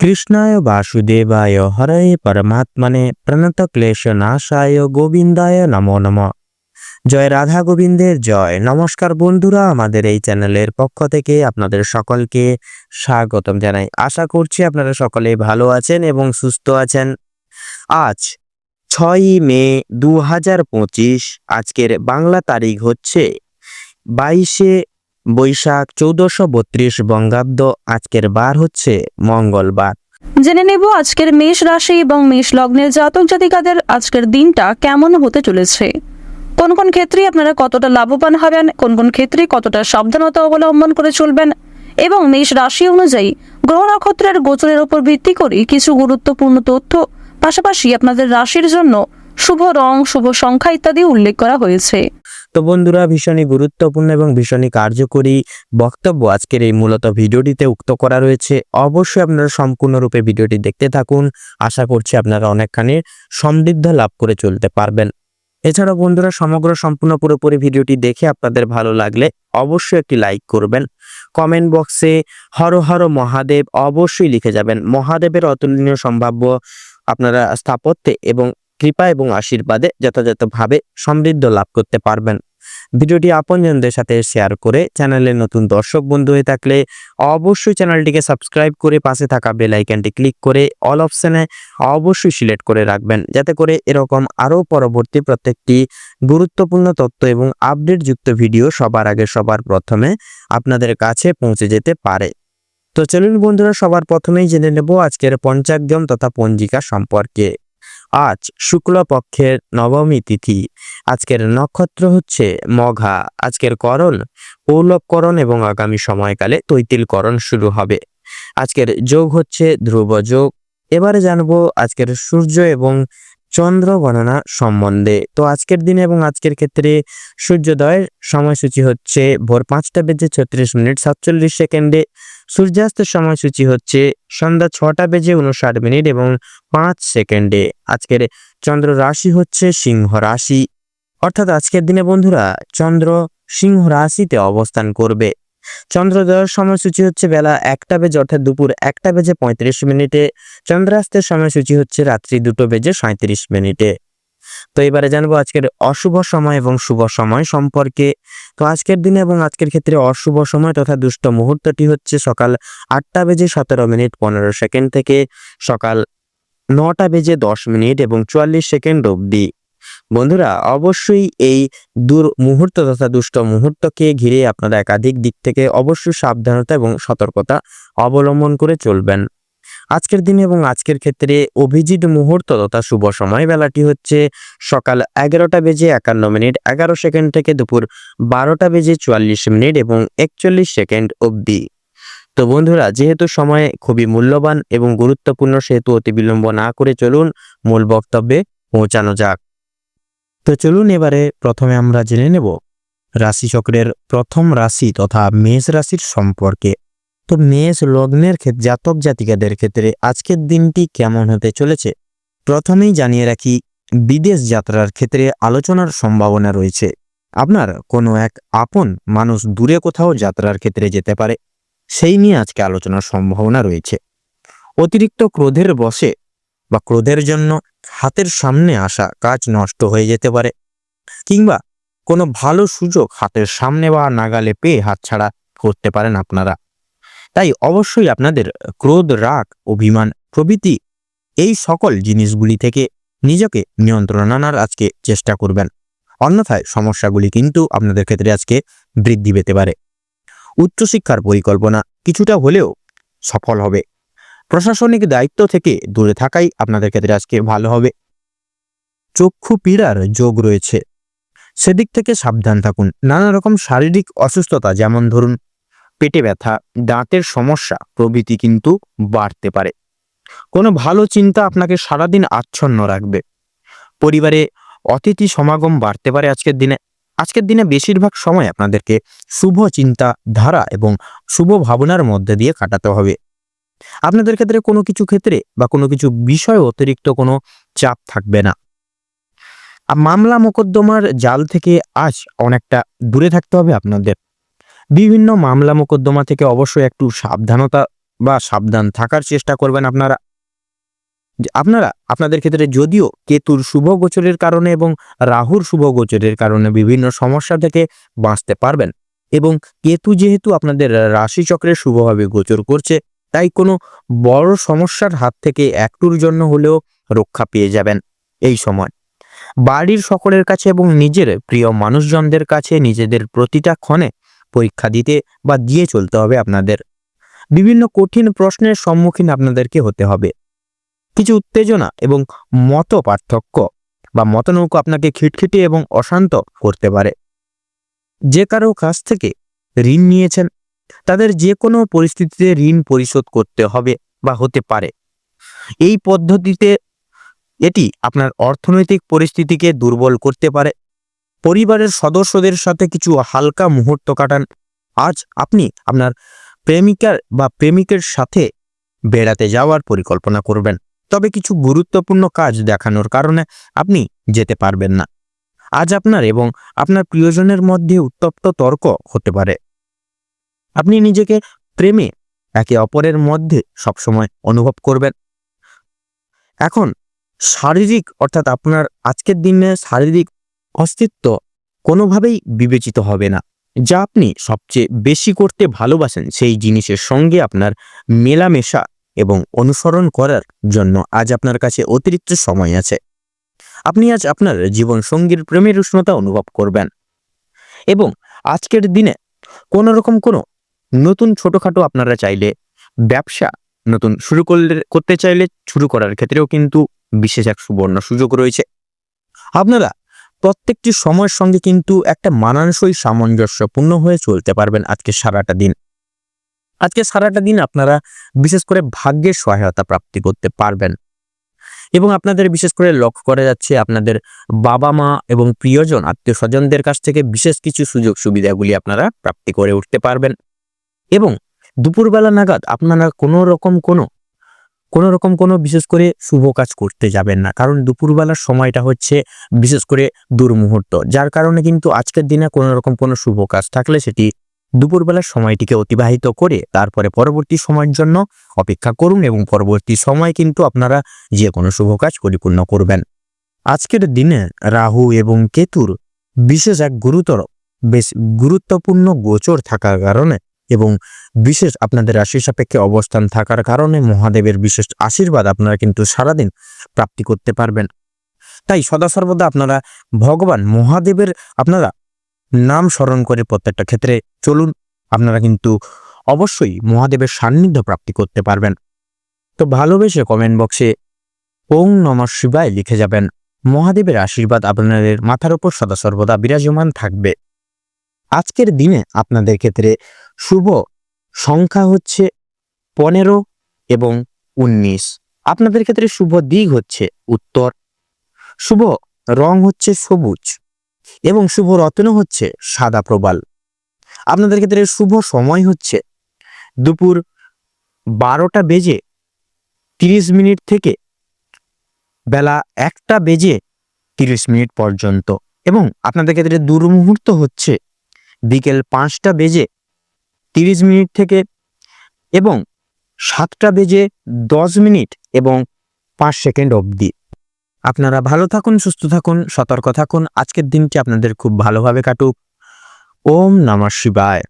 কৃষ্ণায় বাসুদেবায় হরে পরমাত্মনে প্রণত ক্লেশ নাশায় গোবিন্দায় নমো নম জয় রাধা গোবিন্দের জয় নমস্কার বন্ধুরা, আমাদের এই চ্যানেলের পক্ষ থেকে আপনাদের সকলকে স্বাগতম জানাই। আশা করছি আপনারা সকলে ভালো আছেন এবং সুস্থ আছেন। আজ ছয়ই মে দু হাজার পঁচিশ, আজকের বাংলা তারিখ হচ্ছে বাইশে বৈশাখ চৌদ্দশো বত্রিশ বঙ্গাব্দ। আজকের বার হচ্ছে মঙ্গলবার। জেনে নেব আজকের মেষ রাশি এবং মেষ লগ্নের জাতক জাতিকাদের আজকের দিনটা কেমন হতে চলেছে। কোন কোন ক্ষেত্রে আপনারা কতটা লাভবান হবেন, কোন কোন ক্ষেত্রে কতটা সাবধানতা অবলম্বন করে চলবেন এবং মেষ রাশি অনুযায়ী গ্রহ নক্ষত্রের গোচরের উপর ভিত্তি করে কিছু গুরুত্বপূর্ণ তথ্য পাশাপাশি আপনাদের রাশির জন্য শুভ রং, শুভ সংখ্যা ইত্যাদি উল্লেখ করা হয়েছে। তো বন্ধুরা, ভীষণই গুরুত্বপূর্ণ এবং ভীষণই কার্যকরী বক্তব্য আজকের এই মূলত ভিডিওটিতে উক্ত করা রয়েছে। অবশ্যই আপনারা সম্পূর্ণরূপে ভিডিওটি দেখতে থাকুন। আশা করছি আপনারা অনেকখানি সমৃদ্ধ লাভ করে চলতে পারবেন। এছাড়া বন্ধুরা, সমগ্র সম্পূর্ণ পুরোপুরি ভিডিওটি দেখে আপনাদের ভালো লাগলে অবশ্যই একটি লাইক করবেন। কমেন্ট বক্সে হর হর মহাদেব অবশ্যই লিখে যাবেন। মহাদেবের অতুলনীয় সম্ভাব্য আপনারা স্থাপত্যে এবং কৃপা এবং আশীর্বাদে যথাযথভাবে সমৃদ্ধ লাভ করতে পারবেন। ভিডিওটি আপনজনদের সাথে শেয়ার করে চ্যানেলের নতুন দর্শক বন্ধু হয়ে থাকলে অবশ্যই চ্যানেলটিকে সাবস্ক্রাইব করে পাশে থাকা বেল আইকনটি ক্লিক করে অল অপশনে অবশ্যই সিলেক্ট করে রাখবেন। যাতে করে এরকম আরও পরবর্তী প্রত্যেকটি গুরুত্বপূর্ণ তথ্য এবং আপডেটযুক্ত ভিডিও সবার আগে সবার প্রথমে আপনাদের কাছে পৌঁছে যেতে পারে। তো চলুন বন্ধুরা, সবার প্রথমেই জেনে নেব আজকের পঞ্চাগ্যম তথা পঞ্জিকা সম্পর্কে। আজ শুক্লপক্ষের নবমী তিথি। আজকের নক্ষত্র হচ্ছে মঘা। আজকের করণ পৌলবকরণ এবং আগামী সময়কালে তৈতিলকরণ শুরু হবে। আজকের যোগ হচ্ছে ধ্রুব যোগ। এবারে জানব আজকের সূর্য এবং চন্দ্র গণনা সম্বন্ধে। তো আজকের দিনে এবং আজকের ক্ষেত্রে সূর্যোদয়ের সময়সূচি হচ্ছে ভোর পাঁচটা বেজে ছত্রিশ মিনিট সাতচল্লিশ সেকেন্ডে। সূর্যাস্তের সময়সূচি হচ্ছে সন্ধ্যা ছটা বেজে উনষাট মিনিট এবং পাঁচ সেকেন্ডে। আজকের চন্দ্র রাশি হচ্ছে সিংহ রাশি। অর্থাৎ আজকের দিনে বন্ধুরা, চন্দ্র সিংহ রাশিতে অবস্থান করবে। চন্দ্রোদয়ের সময়সূচি হচ্ছে বেলা একটা বেজে, অর্থাৎ দুপুর একটা বেজে পঁয়ত্রিশ মিনিটে। চন্দ্রাস্তের সময়সূচি হচ্ছে রাত্রি দুটো বেজে সাঁত্রিশ মিনিটে। তো এবারে জানব আজকের অশুভ সময় এবং শুভ সময় সম্পর্কে। তো আজকের দিনে এবং আজকের ক্ষেত্রে অশুভ সময় তথা দুষ্ট মুহূর্তটি হচ্ছে সকাল আটটা বেজে সতেরো মিনিট পনেরো সেকেন্ড থেকে সকাল নটা বেজে দশ মিনিট এবং চুয়াল্লিশ সেকেন্ড অবধি। বন্ধুরা, অবশ্যই এই দূর মুহূর্ত তথা দুষ্ট মুহূর্তকে ঘিরে আপনারা একাধিক দিক থেকে অবশ্যই সাবধানতা এবং সতর্কতা অবলম্বন করে চলবেন। আজকের দিনে এবং আজকের ক্ষেত্রে অভিজিৎ মুহূর্ত তথা শুভ সময় বেলাটি হচ্ছে সকাল এগারোটা বেজে একান্ন মিনিট, এগারো সেকেন্ড থেকে দুপুর বারোটা বেজে চুয়াল্লিশ মিনিট এবং একচল্লিশ সেকেন্ড অবধি। তো বন্ধুরা, যেহেতু সময় খুবই মূল্যবান এবং গুরুত্বপূর্ণ, সেহেতু অতি বিলম্ব না করে চলুন, মূল বক্তব্যে পৌঁছানো যাক। তো চলুন এবারে প্রথমে আমরা জেনে নেব রাশিচক্রের প্রথম রাশি তথা মেষ রাশির সম্পর্কে। তো মেষ লগ্নের ক্ষেত্রে জাতক জাতিকাদের ক্ষেত্রে আজকের দিনটি কেমন হতে চলেছে? প্রথমেই জানিয়ে রাখি, বিদেশ যাত্রার ক্ষেত্রে আলোচনার সম্ভাবনা রয়েছে। আপনার কোনো এক আপন মানুষ দূরে কোথাও যাত্রার ক্ষেত্রে যেতে পারে, সেই নিয়ে আজকে আলোচনার সম্ভাবনা রয়েছে। অতিরিক্ত ক্রোধের বসে বা ক্রোধের জন্য হাতের সামনে আসা কাজ নষ্ট হয়ে যেতে পারে কিংবা কোনো ভালো সুযোগ হাতের সামনে বা নাগালে পেয়ে হাতছাড়া করতে পারেন আপনারা। তাই অবশ্যই আপনাদের ক্রোধ, রাগ, অভিমান প্রভৃতি এই সকল জিনিসগুলি থেকে নিজেকে নিয়ন্ত্রণ আনার আজকে চেষ্টা করবেন। অন্যথায় সমস্যাগুলি কিন্তু আপনাদের ক্ষেত্রে আজকে বৃদ্ধি পেতে পারে। উচ্চশিক্ষার পরিকল্পনা কিছুটা হলেও সফল হবে। প্রশাসনিক দায়িত্ব থেকে দূরে থাকাই আপনাদের ক্ষেত্রে আজকে ভালো হবে। চক্ষু পীড়ার যোগ রয়েছে। সেদিক থেকে সাবধান থাকুন। নানা রকম শারীরিক অসুস্থতা, যেমন ধরুন পেটে ব্যথা, দাঁতের সমস্যা, প্রভৃতি কিন্তু বাড়তে পারে। কোনো ভালো চিন্তা আপনাকে সারাদিন আচ্ছন্ন রাখবে। পরিবারে অতিথি সমাগম বাড়তে পারে আজকের দিনে। আজকের দিনে বেশিরভাগ সময় আপনাদেরকে শুভ চিন্তা ধারা এবং শুভ ভাবনার মধ্যে দিয়ে কাটাতে হবে। আপনাদের ক্ষেত্রে কোনো কিছু ক্ষেত্রে বা কোনো কিছু বিষয় অতিরিক্ত কোনো চাপ থাকবে না। মামলা মোকদ্দমার জাল থেকে আজ অনেকটা দূরে থাকতে হবে আপনাদের। বিভিন্ন মামলা মোকদ্দমা থেকে অবশ্যই একটু সাবধানতা বা সাবধান থাকার চেষ্টা করবেন আপনারা। আপনারা, আপনাদের ক্ষেত্রে যদিও কেতুর শুভ গোচরের কারণে এবং রাহুর শুভ গোচরের কারণে বিভিন্ন সমস্যা থেকে বাঁচতে পারবেন এবং কেতু যেহেতু আপনাদের রাশিচক্রে শুভভাবে গোচর করছে তাই কোনো বড় সমস্যার হাত থেকে একটুর জন্য হলেও রক্ষা পেয়ে যাবেন এই সময়। বাড়ির সকলের কাছে এবং নিজের প্রিয় মানুষজনদের কাছে নিজেদের প্রতিটা ক্ষণে পরীক্ষা দিতে বা দিয়ে চলতে হবে আপনাদের। বিভিন্ন কঠিন প্রশ্নের সম্মুখীন আপনাদেরকে হতে হবে। কিছু উত্তেজনা এবং মত পার্থক্য বা মতনৌক আপনাকে খিটখিটে এবং অশান্ত করতে পারে। যে কারও কাছ থেকে ঋণ নিয়েছেন তাদের যে কোনো পরিস্থিতিতে ঋণ পরিশোধ করতে হবে বা হতে পারে। এই পদ্ধতিতে এটি আপনার অর্থনৈতিক পরিস্থিতিকে দুর্বল করতে পারে। পরিবারের সদস্যদের সাথে কিছু হালকা মুহূর্ত কাটান। আজ আপনি আপনার প্রেমিকার বা প্রেমিকের সাথে বেড়াতে যাওয়ার পরিকল্পনা করবেন। তবে কিছু গুরুত্বপূর্ণ কাজ দেখানোর কারণে আপনি যেতে পারবেন না। আজ আপনার এবং আপনার প্রিয়জনের মধ্যে উত্তপ্ত তর্ক হতে পারে। আপনি নিজেকে প্রেমে একে অপরের মধ্যে সবসময় অনুভব করবেন। এখন শারীরিক অর্থাৎ আপনার আজকের দিনে শারীরিক অস্তিত্ব কোনোভাবেই বিবেচিত হবে না। যা আপনি সবচেয়ে বেশি করতে ভালোবাসেন সেই জিনিসের সঙ্গে আপনার মেলামেশা এবং অনুসরণ করার জন্য আজ আপনার কাছে অতিরিক্ত সময় আছে। আপনি আজ আপনার জীবন সঙ্গীর প্রেমের উষ্ণতা অনুভব করবেন। এবং আজকের দিনে কোনো রকম কোনো নতুন ছোটোখাটো আপনারা চাইলে ব্যবসা নতুন শুরু করলে, করতে চাইলে শুরু করার ক্ষেত্রেও কিন্তু বিশেষ এক সুবর্ণ সুযোগ রয়েছে। আপনারা প্রত্যেকটি সময়ের সঙ্গে কিন্তু একটা মানানসই সামঞ্জস্যপূর্ণ হয়ে চলতে পারবেন আজকে সারাটা দিন। আজকে সারাটা দিন আপনারা বিশেষ করে ভাগ্যের সহায়তা প্রাপ্তি করতে পারবেন। এবং আপনাদের বিশেষ করে লক্ষ্য করা যাচ্ছে আপনাদের বাবা মা এবং প্রিয়জন, আত্মীয় স্বজনদের কাছ থেকে বিশেষ কিছু সুযোগ সুবিধাগুলি আপনারা প্রাপ্তি করে উঠতে পারবেন। এবং দুপুরবেলা নাগাদ আপনারা কোনো রকম কোনো কোনো রকম কোনো বিশেষ করে শুভ কাজ করতে যাবেন না। কারণ দুপুরবেলার সময়টা হচ্ছে বিশেষ করে দুর্মুহূর্ত, যার কারণে কিন্তু আজকের দিনে কোনো রকম কোনো শুভ কাজ থাকলে সেটি দুপুরবেলার সময়টিকে অতিবাহিত করে তারপরে পরবর্তী সময়ের জন্য অপেক্ষা করুন এবং পরবর্তী সময় কিন্তু আপনারা যে কোনো শুভ কাজ পরিপূর্ণ করবেন। আজকের দিনে রাহু এবং কেতুর বিশেষ এক গুরুতর, বেশ গুরুত্বপূর্ণ গোচর থাকার কারণে এবং বিশেষ আপনাদের রাশি সাপেক্ষে অবস্থান থাকার কারণে মহাদেবের বিশেষ আশীর্বাদ আপনারা কিন্তু সারাদিন প্রাপ্তি করতে পারবেন। তাই সদা সর্বদা আপনারা ভগবান মহাদেবের আপনারা নাম স্মরণ করে প্রত্যেকটা ক্ষেত্রে চলুন, আপনারা কিন্তু অবশ্যই মহাদেবের সান্নিধ্য প্রাপ্তি করতে পারবেন। তো ভালোবেসে কমেন্ট বক্সে ওং নমঃ শিবায় লিখে যাবেন। মহাদেবের আশীর্বাদ আপনাদের মাথার উপর সদা সর্বদা বিরাজমান থাকবে। আজকের দিনে আপনাদের ক্ষেত্রে শুভ সংখ্যা হচ্ছে পনেরো এবং উনিশ। আপনাদের ক্ষেত্রে শুভ দিক হচ্ছে উত্তর, শুভ রং হচ্ছে সবুজ এবং শুভ রত্ন হচ্ছে সাদা প্রবাল। আপনাদের ক্ষেত্রে শুভ সময় হচ্ছে দুপুর বারোটা বেজে তিরিশ মিনিট থেকে বেলা একটা বেজে তিরিশ মিনিট পর্যন্ত এবং আপনাদের ক্ষেত্রে দুর্মুহূর্ত হচ্ছে বিকেল পাঁচটা বেজে তিরিশ মিনিট থেকে এবং সাতটা বেজে দশ মিনিট এবং পাঁচ সেকেন্ড অবধি। আপনারা ভালো থাকুন, সুস্থ থাকুন, সতর্ক থাকুন। আজকের দিনটি আপনাদের খুব ভালোভাবে কাটুক। ওম নমঃ শিবায়।